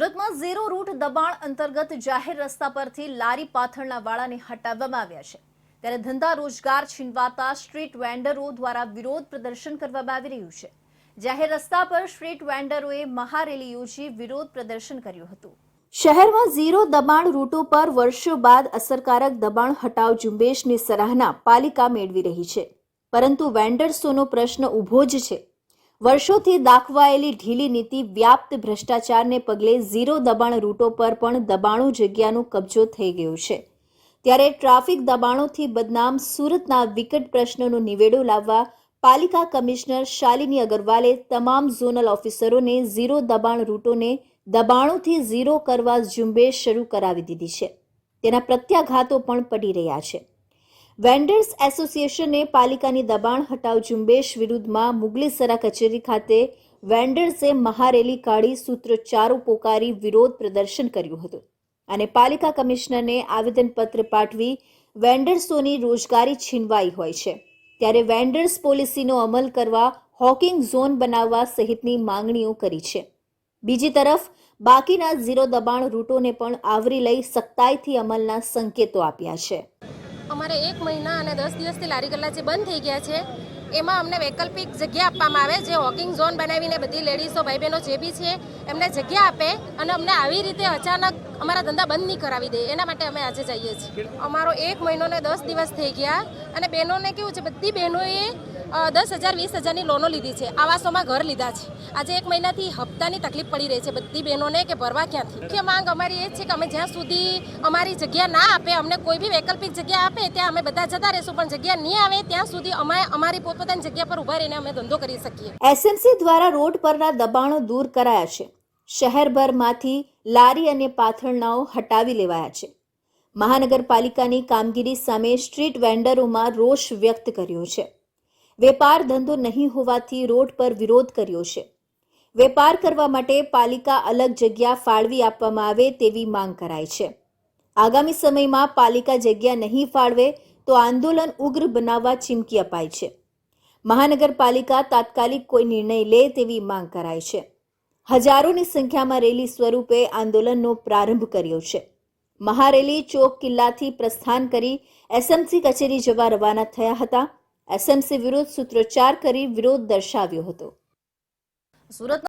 સુરતમાં zero route દબાણ અંતર્ગત જાહેર રસ્તા પરથી લારી પાથળના વાળાને હટાવવામાં આવ્યા છે. ત્યારે ધંધા રોજગાર છીનવાતા સ્ટ્રીટ વેન્ડરો દ્વારા વિરોધ પ્રદર્શન કરવામાં આવી રહ્યું છે. જાહેર રસ્તા પર સ્ટ્રીટ વેન્ડરોએ મહારેલી યોજી વિરોધ પ્રદર્શન કર્યું હતું. શહેરમાં ઝીરો દબાણ રૂટો પર વર્ષો બાદ અસરકારક દબાણ હટાવ ઝુંબેશની સરાહના પાલિકા મેળવી રહી છે. પરંતુ વેન્ડર્સોનો પ્રશ્ન ઊભો જ છે. વર્ષોથી દાખવાયેલી ઢીલી નીતિ વ્યાપ્ત ભ્રષ્ટાચારને પગલે ઝીરો દબાણ રૂટો પર પણ દબાણો જગ્યાનું કબજો થઈ ગયો છે. ત્યારે ટ્રાફિક દબાણોથી બદનામ સુરતના વિકટ પ્રશ્નોનો નિવેડો લાવવા પાલિકા કમિશનર શાલિની અગરવાલે તમામ ઝોનલ ઓફિસરોને ઝીરો દબાણ રૂટોને દબાણોથી ઝીરો કરવા ઝુંબેશ શરૂ કરાવી દીધી છે. તેના પ્રત્યાઘાતો પણ પડી રહ્યા છે. વેન્ડર્સ એસોસિએશને પાલિકાની દબાણ હટાવ ઝુંબેશ વિરુદ્ધમાં મુગલીસરા કચેરી ખાતે વેન્ડર્સે મહારેલી કાઢી સૂત્રોચ્ચારો પોકારી વિરોધ પ્રદર્શન કર્યું હતું. અને પાલિકા કમિશનરને આવેદનપત્ર પાઠવી વેન્ડર્સોની રોજગારી છીનવાઈ હોય છે. ત્યારે વેન્ડર્સ પોલિસીનો અમલ કરવા હોકિંગ ઝોન બનાવવા સહિતની માંગણીઓ કરી છે. બીજી તરફ, બાકીના ઝીરો દબાણ રૂટોને પણ આવરી લઈ સખ્તાઈથી અમલના સંકેતો આપ્યા છે. અમારે એક મહિના અને દસ દિવસથી લારી ગલ્લા જે બંધ થઈ ગયા છે, એમાં અમને વૈકલ્પિક જગ્યા આપવામાં આવે જે વોકિંગ ઝોન બનાવીને બધી લેડીઝો ભાઈ બહેનો જે બી છે, એમને જગ્યા આપે અને અમને આવી રીતે અચાનક અમારા ધંધા બંધ નહીં કરાવી દે. એના માટે અમે આજે જઈએ છીએ. અમારો એક મહિનો ને દસ દિવસ થઈ ગયા અને બહેનોને કેવું છે, બધી બહેનોએ દસ હજાર, વીસ હજારની લોનો લીધી છે. આવાસોમાં ઘર લીધા છે. આજે એક મહિનાથી હપ્તાની તકલીફ પડી રહી છે બધી બહેનોને કે ભરવા ક્યાંથી? મુખ્ય માંગ અમારી એ છે કે અમે જ્યાં સુધી અમારી જગ્યા ના આપે, અમને કોઈ બી વૈકલ્પિક જગ્યા આપે, ત્યાં અમે બધા જતા રહીશું. પણ જગ્યા નહીં આવે, ત્યાં સુધી અમે, અમારી પોતપોતાની જગ્યા પર ઊભા રહીને અમે ધંધો કરી શકીએ. એસએમસી દ્વારા રોડ પરના દબાણો દૂર કરાયા છે. શહેરભરમાંથી લારી અને પાથરણાઓ હટાવી લેવાયા છે. મહાનગરપાલિકાની કામગીરી સામે સ્ટ્રીટ વેન્ડરોમાં રોષ વ્યક્ત કર્યો છે. વેપાર ધંધો નહીં હોવાથી રોડ પર વિરોધ કર્યો છે. વેપાર કરવા માટે પાલિકા અલગ જગ્યા ફાળવી આપવામાં આવે તેવી માંગ કરાય છે. આગામી સમયમાં પાલિકા જગ્યા નહીં ફાળવે તો આંદોલન ઉગ્ર બનાવવા ચીમકી અપાય છે. મહાનગરપાલિકા તાત્કાલિક કોઈ નિર્ણય લે તેવી માંગ કરાય છે. હજારોની સંખ્યામાં રેલી સ્વરૂપે આંદોલનનો પ્રારંભ કર્યો છે. મહારેલી ચોક કિલ્લાથી પ્રસ્થાન કરી એસએમસી કચેરી જવા રવાના થયા હતા. એસએમસી વિરુદ્ધ સૂત્રોચ્ચાર કરી વિરોધ દર્શાવ્યો હતો. સુરત